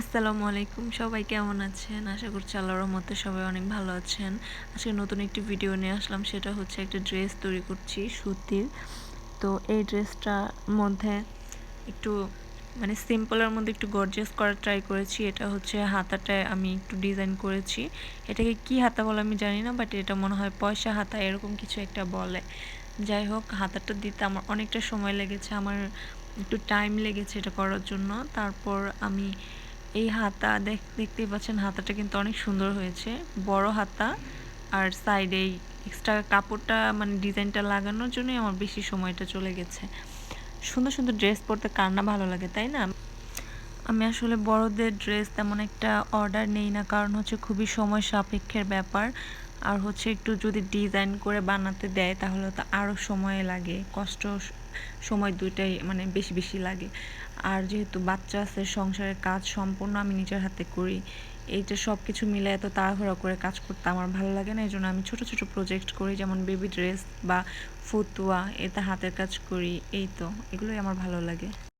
আসসালামু আলাইকুম, সবাই কেমন আছেন? আশা করছি আল্লাহর মতে সবাই অনেক ভালো আছেন। আজকে নতুন একটি ভিডিও নিয়ে আসলাম, সেটা হচ্ছে একটা ড্রেস তৈরি করছি, সুতির। তো এই ড্রেসটার মধ্যে একটু মানে সিম্পলের মধ্যে একটু গর্জিয়াস করার ট্রাই করেছি। এটা হচ্ছে হাতাটায় আমি একটু ডিজাইন করেছি। এটাকে কি হাতা বলে আমি জানি না বাট এটা মনে হয় পয়সা হাতা, এরকম কিছু একটা বলে। যাই হোক, হাতাটা দিতে আমার অনেকটা সময় লেগেছে, আমার একটু টাইম লেগেছে এটা করার জন্য। তারপর আমি এই হাতা, দেখ, দেখতেই পাচ্ছেন হাতাটা কিন্তু অনেক সুন্দর হয়েছে। বড় হাতা আর সাইডে এক্সট্রা কাপড়টা মানে ডিজাইনটা লাগানোর জন্যই আমার বেশি সময়টা চলে গেছে। সুন্দর সুন্দর ড্রেস পরতে কার না ভালো লাগে, তাই না? আমি আসলে বড়দের ড্রেস তেমন একটা অর্ডার নেই না, কারণ হচ্ছে খুবই সময় সাপেক্ষের ব্যাপার। আর হচ্ছে একটু যদি ডিজাইন করে বানাতে দেয়, তাহলে তো আরও সময় লাগে, কষ্ট সময় দুইটাই মানে বেশি বেশি লাগে। আর যেহেতু বাচ্চা আছে, সংসারের কাজ সম্পূর্ণ আমি নিজের হাতে করি, এইটা সব কিছু মিলে এত তাড়াহুড়া করে কাজ করতে আমার ভালো লাগে না এই জন্য আমি ছোট ছোট প্রজেক্ট করি, যেমন বেবি ড্রেস বা ফতুয়া এতে হাতের কাজ করি, এই তো, এগুলোই আমার ভালো লাগে।